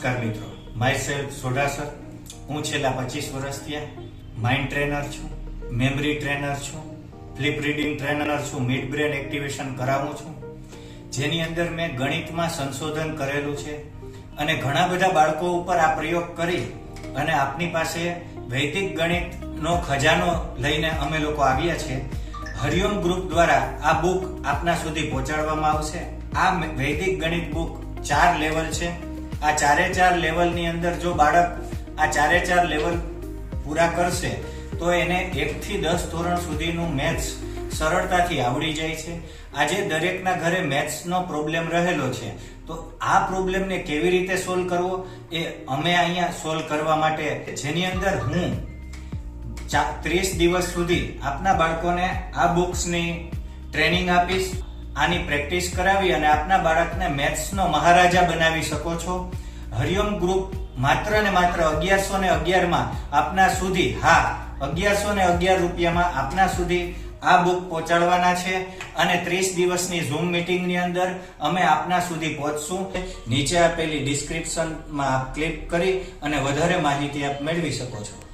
નમસ્કાર મિત્રો. My self સોડાસર હું છેલ્લા પચીસ વર્ષથી માઇન્ડ ટ્રેનર છું મેમરી ટ્રેનર છું ફ્લિપ રીડિંગ ટ્રેનર છું મિડ બ્રેન એક્ટિવેશન કરાવું છું. જેની અંદર મેં ગણિતમાં સંશોધન કરેલું છે અને ઘણા બધા બાળકો ઉપર આ પ્રયોગ કરી અને આપની પાસે વૈદિક ગણિતનો ખજાનો લઈને અમે લોકો આવ્યા છે. હરિઓમ ગ્રુપ દ્વારા આ બુક આપના સુધી પહોંચાડવામાં આવશે. આ વૈદિક ગણિત બુક ચાર લેવલ છે. આ ચારે ચાર લેવલની અંદર જો બાળક આ ચારે ચાર લેવલ પૂરા કરશે, તો એને એક થી દસ ધોરણ સુધીનું મેથ્સ સરળતાથી આવડી જાય છે. આજે દરેકના ઘરે મેથ્સનો પ્રોબ્લેમ રહેલો છે. તો આ પ્રોબ્લેમને કેવી રીતે સોલ્વ કરવો? એ અમે અહીંયા સોલ્વ કરવા માટે, જેની અંદર હું ત્રીસ દિવસ સુધી આપના બાળકોને આ બુક્સની ટ્રેનિંગ આપીશ. આની પ્રેક્ટિસ કરાવી અને આપના બાળકને મેથ્સનો મહારાજા બનાવી શકો છો. હરિઓમ ગ્રુપ માત્ર ને માત્ર અગિયારસો ને અગિયારમાં આપના સુધી, હા, અગિયારસો ને અગિયાર રૂપિયામાં આપના સુધી આ બુક પહોંચાડવાના છે અને ત્રીસ દિવસની ઝૂમ મિટિંગની અંદર અમે આપના સુધી પહોંચશું. નીચે આપેલી ડિસ્ક્રિપ્શનમાં આપ ક્લિક કરી અને વધારે માહિતી આપ મેળવી શકો છો.